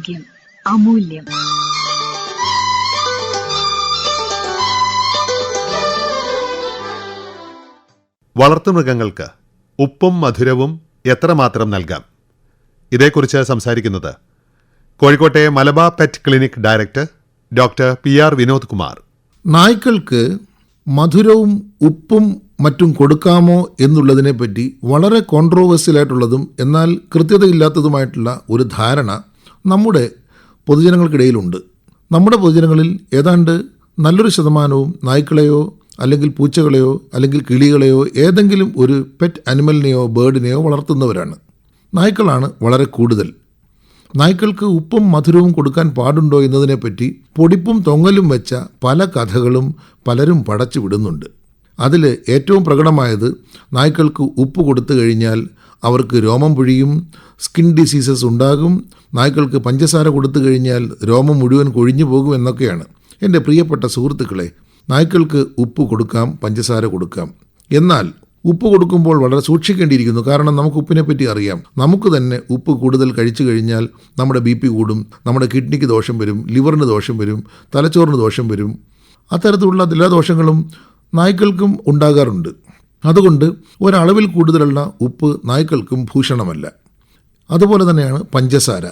ആരോഗ്യം അമൂല്യം. വളർത്തുമൃഗങ്ങൾക്ക് ഉപ്പും മധുരവും എത്രമാത്രം നൽകാം? ഇതേക്കുറിച്ച് സംസാരിക്കുന്നത് കോഴിക്കോട്ടെ Malabar pet clinic director doctor P R Vinod Kumar. നായ്ക്കൾക്ക് മധുരവും ഉപ്പും മറ്റും കൊടുക്കാമോ എന്നുള്ളതിനെപ്പറ്റി വളരെ കോൺട്രോവേഴ്സ്യലായിട്ടുള്ളതും എന്നാൽ കൃത്യതയില്ലാത്തതുമായിട്ടുള്ള ഒരു ധാരണ നമ്മുടെ പൊതുജനങ്ങൾക്കിടയിലുണ്ട്. നമ്മുടെ പൊതുജനങ്ങളിൽ ഏതാണ്ട് നല്ലൊരു ശതമാനവും നായ്ക്കളെയോ അല്ലെങ്കിൽ പൂച്ചകളെയോ അല്ലെങ്കിൽ കിളികളെയോ ഏതെങ്കിലും ഒരു പെറ്റ് അനിമലിനെയോ ബേർഡിനെയോ വളർത്തുന്നവരാണ്. നായ്ക്കളാണ് വളരെ കൂടുതൽ. നായ്ക്കൾക്ക് ഉപ്പും മധുരവും കൊടുക്കാൻ പാടുണ്ടോ എന്നതിനെപ്പറ്റി പൊടിപ്പും തൊങ്ങലും വെച്ച പല കഥകളും പലരും പടച്ചു വിടുന്നുണ്ട്. അതിൽ ഏറ്റവും പ്രകടമായത് നായ്ക്കൾക്ക് ഉപ്പ് കൊടുത്തു കഴിഞ്ഞാൽ അവർക്ക് രോമം പൊഴിയും സ്കിൻ ഡിസീസസ് ഉണ്ടാകും. നായ്ക്കൾക്ക് പഞ്ചസാര കൊടുത്തു കഴിഞ്ഞാൽ രോമം മുഴുവൻ കൊഴിഞ്ഞു പോകും എന്നൊക്കെയാണ് എന്റെ പ്രിയപ്പെട്ട സുഹൃത്തുക്കളെ. നായ്ക്കൾക്ക് ഉപ്പ് കൊടുക്കാം പഞ്ചസാര കൊടുക്കാം. എന്നാൽ ഉപ്പ് കൊടുക്കുമ്പോൾ വളരെ സൂക്ഷിക്കേണ്ടിയിരിക്കുന്നു. കാരണം നമുക്ക് ഉപ്പിനെ പറ്റി അറിയാം. നമുക്ക് തന്നെ ഉപ്പ് കൂടുതൽ കഴിച്ചു കഴിഞ്ഞാൽ നമ്മുടെ ബി പി കൂടും നമ്മുടെ കിഡ്നിക്ക് ദോഷം വരും ലിവറിന് ദോഷം വരും തലച്ചോറിന് ദോഷം വരും. അത്തരത്തിലുള്ള എല്ലാ ദോഷങ്ങളും നായ്ക്കൾക്കും ഉണ്ടാകാറുണ്ട്. അതുകൊണ്ട് ഒരളവിൽ കൂടുതലുള്ള ഉപ്പ് നായ്ക്കൾക്കും ഭൂഷണമല്ല. അതുപോലെ തന്നെയാണ് പഞ്ചസാര.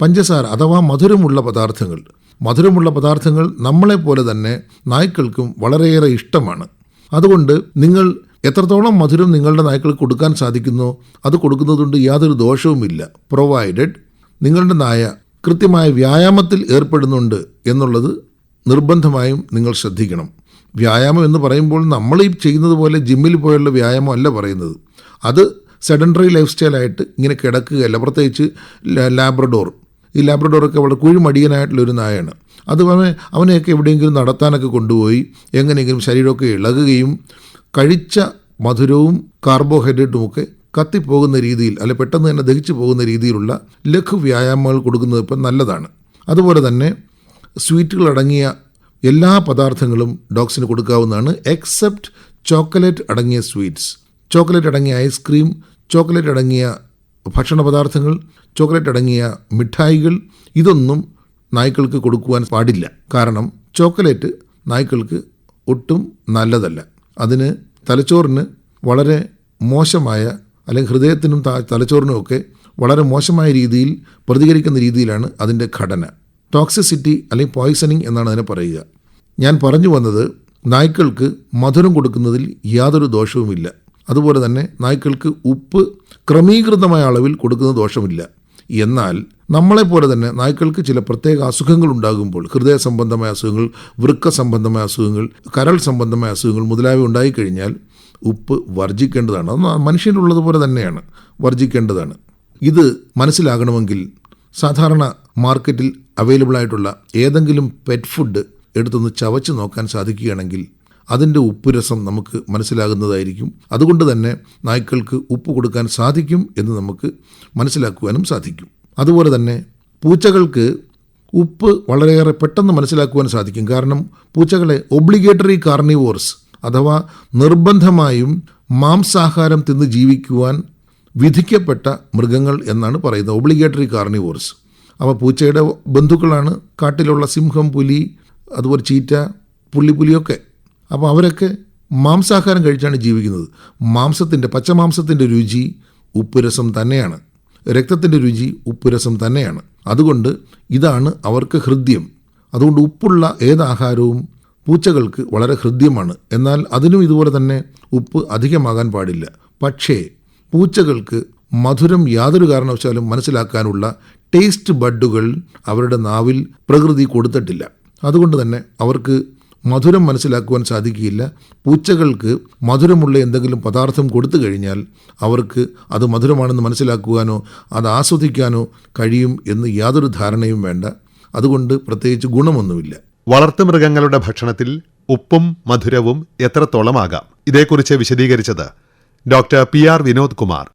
പഞ്ചസാര അഥവാ മധുരമുള്ള പദാർത്ഥങ്ങൾ. മധുരമുള്ള പദാർത്ഥങ്ങൾ നമ്മളെപ്പോലെ തന്നെ നായ്ക്കൾക്കും വളരെയേറെ ഇഷ്ടമാണ്. അതുകൊണ്ട് നിങ്ങൾ എത്രത്തോളം മധുരം നിങ്ങളുടെ നായ്ക്കൾക്ക് കൊടുക്കാൻ സാധിക്കുന്നോ അത് കൊടുക്കുന്നതുകൊണ്ട് യാതൊരു ദോഷവുമില്ല. പ്രൊവൈഡഡ് നിങ്ങളുടെ നായ കൃത്യമായ വ്യായാമത്തിൽ ഏർപ്പെടുന്നുണ്ട് എന്നുള്ളത് നിർബന്ധമായും നിങ്ങൾ ശ്രദ്ധിക്കണം. വ്യായാമം എന്ന് പറയുമ്പോൾ നമ്മൾ ഈ ചെയ്യുന്നത് പോലെ ജിമ്മിൽ പോയുള്ള വ്യായാമം അല്ല പറയുന്നത്. അത് സെഡൻഡറി ലൈഫ് സ്റ്റൈലായിട്ട് ഇങ്ങനെ കിടക്കുകയല്ല. പ്രത്യേകിച്ച് ലാബ്രഡോർ. ഈ ലാബ്രഡോറൊക്കെ വളരെ കുഴിമടിയനായിട്ടുള്ളൊരു നായാണ് അത് അവനെ അവനെയൊക്കെ എവിടെയെങ്കിലും നടത്താനൊക്കെ കൊണ്ടുപോയി എങ്ങനെയെങ്കിലും ശരീരമൊക്കെ ഇളകുകയും കഴിച്ച മധുരവും കാർബോഹൈഡ്രേറ്റും ഒക്കെ കത്തിപ്പോകുന്ന രീതിയിൽ അല്ലെ പെട്ടെന്ന് തന്നെ ദഹിച്ചു പോകുന്ന രീതിയിലുള്ള ലഘു വ്യായാമങ്ങൾ കൊടുക്കുന്നത് ഇപ്പം നല്ലതാണ്. അതുപോലെ തന്നെ സ്വീറ്റുകൾ അടങ്ങിയ എല്ലാ പദാർത്ഥങ്ങളും ഡോഗ്സിന് കൊടുക്കാവുന്നതാണ് എക്സെപ്റ്റ് ചോക്ലേറ്റ് അടങ്ങിയ സ്വീറ്റ്സ് ചോക്ലേറ്റ് അടങ്ങിയ ഐസ്ക്രീം ചോക്ലേറ്റ് അടങ്ങിയ ഭക്ഷണ പദാർത്ഥങ്ങൾ ചോക്ലേറ്റ് അടങ്ങിയ മിഠായികൾ ഇതൊന്നും നായ്ക്കൾക്ക് കൊടുക്കുവാൻ പാടില്ല. കാരണം ചോക്ലേറ്റ് നായ്ക്കൾക്ക് ഒട്ടും നല്ലതല്ല. അതിന് തലച്ചോറിന് വളരെ മോശമായ അല്ലെങ്കിൽ ഹൃദയത്തിനും തലച്ചോറിനുമൊക്കെ വളരെ മോശമായ രീതിയിൽ പ്രതികരിക്കുന്ന രീതിയിലാണ് അതിന്റെ ഘടന. ടോക്സിസിറ്റി അല്ലെങ്കിൽ പോയ്സണിങ് എന്നാണ് അതിനെ പറയുക. ഞാൻ പറഞ്ഞു വന്നത് നായ്ക്കൾക്ക് മധുരം കൊടുക്കുന്നതിൽ യാതൊരു ദോഷവുമില്ല. അതുപോലെ തന്നെ നായ്ക്കൾക്ക് ഉപ്പ് ക്രമീകൃതമായ അളവിൽ കൊടുക്കുന്ന ദോഷമില്ല. എന്നാൽ നമ്മളെപ്പോലെ തന്നെ നായ്ക്കൾക്ക് ചില പ്രത്യേക അസുഖങ്ങൾ ഉണ്ടാകുമ്പോൾ ഹൃദയ സംബന്ധമായ അസുഖങ്ങൾ വൃക്ക സംബന്ധമായ അസുഖങ്ങൾ കരൾ സംബന്ധമായ അസുഖങ്ങൾ മുതലായവ ഉണ്ടായിക്കഴിഞ്ഞാൽ ഉപ്പ് വർജിക്കേണ്ടതാണ്. അത് മനുഷ്യനുള്ളതുപോലെ തന്നെയാണ് വർജിക്കേണ്ടതാണ്. ഇത് മനസ്സിലാകണമെങ്കിൽ സാധാരണ മാർക്കറ്റിൽ അവൈലബിൾ ആയിട്ടുള്ള ഏതെങ്കിലും പെറ്റ് ഫുഡ് എടുത്തൊന്ന് ചവച്ച് നോക്കാൻ സാധിക്കുകയാണെങ്കിൽ അതിന്റെ ഉപ്പുരസം നമുക്ക് മനസ്സിലാകുന്നതായിരിക്കും. അതുകൊണ്ട് തന്നെ നായ്ക്കൾക്ക് ഉപ്പ് കൊടുക്കാൻ സാധിക്കും എന്ന് നമുക്ക് മനസ്സിലാക്കുവാനും സാധിക്കും. അതുപോലെ തന്നെ പൂച്ചകൾക്ക് ഉപ്പ് വളരെയേറെ പെട്ടെന്ന് മനസ്സിലാക്കുവാൻ സാധിക്കും. കാരണം പൂച്ചകളെ ഒബ്ലിഗേറ്ററി കാർണിവോർസ് അഥവാ നിർബന്ധമായും മാംസാഹാരം തിന്ന് ജീവിക്കുവാൻ വിധിക്കപ്പെട്ട മൃഗങ്ങൾ എന്നാണ് പറയുന്നത്. ഒബ്ലിഗേറ്ററി കാർണിവോർസ് അപ്പോൾ പൂച്ചയുടെ ബന്ധുക്കളാണ്. കാട്ടിലുള്ള സിംഹം പുലി അതുപോലെ ചീറ്റ പുള്ളിപ്പുലിയൊക്കെ അപ്പോൾ അവരൊക്കെ മാംസാഹാരം കഴിച്ചാണ് ജീവിക്കുന്നത്. മാംസത്തിന്റെ പച്ചമാംസത്തിന്റെ രുചി ഉപ്പുരസം തന്നെയാണ്. രക്തത്തിന്റെ രുചി ഉപ്പുരസം തന്നെയാണ്. അതുകൊണ്ട് ഇതാണ് അവർക്ക് ഹൃദ്യം. അതുകൊണ്ട് ഉപ്പുള്ള ഏതാഹാരവും പൂച്ചകൾക്ക് വളരെ ഹൃദ്യമാണ്. എന്നാൽ അതിനും ഇതുപോലെ തന്നെ ഉപ്പ് അധികമാകാൻ പാടില്ല. പക്ഷേ പൂച്ചകൾക്ക് മധുരം യാതൊരു കാരണവശാലും മനസ്സിലാക്കാനുള്ള ടേസ്റ്റ് ബഡുകൾ അവരുടെ നാവിൽ പ്രകൃതി കൊടുത്തിട്ടില്ല. അതുകൊണ്ട് തന്നെ അവർക്ക് മധുരം മനസ്സിലാക്കുവാൻ സാധിക്കുകയില്ല. പൂച്ചകൾക്ക് മധുരമുള്ള എന്തെങ്കിലും പദാർത്ഥം കൊടുത്തു കഴിഞ്ഞാൽ അവർക്ക് അത് മധുരമാണെന്ന് മനസ്സിലാക്കുവാനോ അത് ആസ്വദിക്കാനോ കഴിയും എന്ന് യാതൊരു ധാരണയും വേണ്ട. അതുകൊണ്ട് പ്രത്യേകിച്ച് ഗുണമൊന്നുമില്ല. വളർത്തുമൃഗങ്ങളുടെ ഭക്ഷണത്തിൽ ഉപ്പും മധുരവും എത്രത്തോളമാകാം? ഇതേക്കുറിച്ച് വിശദീകരിച്ചത് doctor P R Vinod Kumar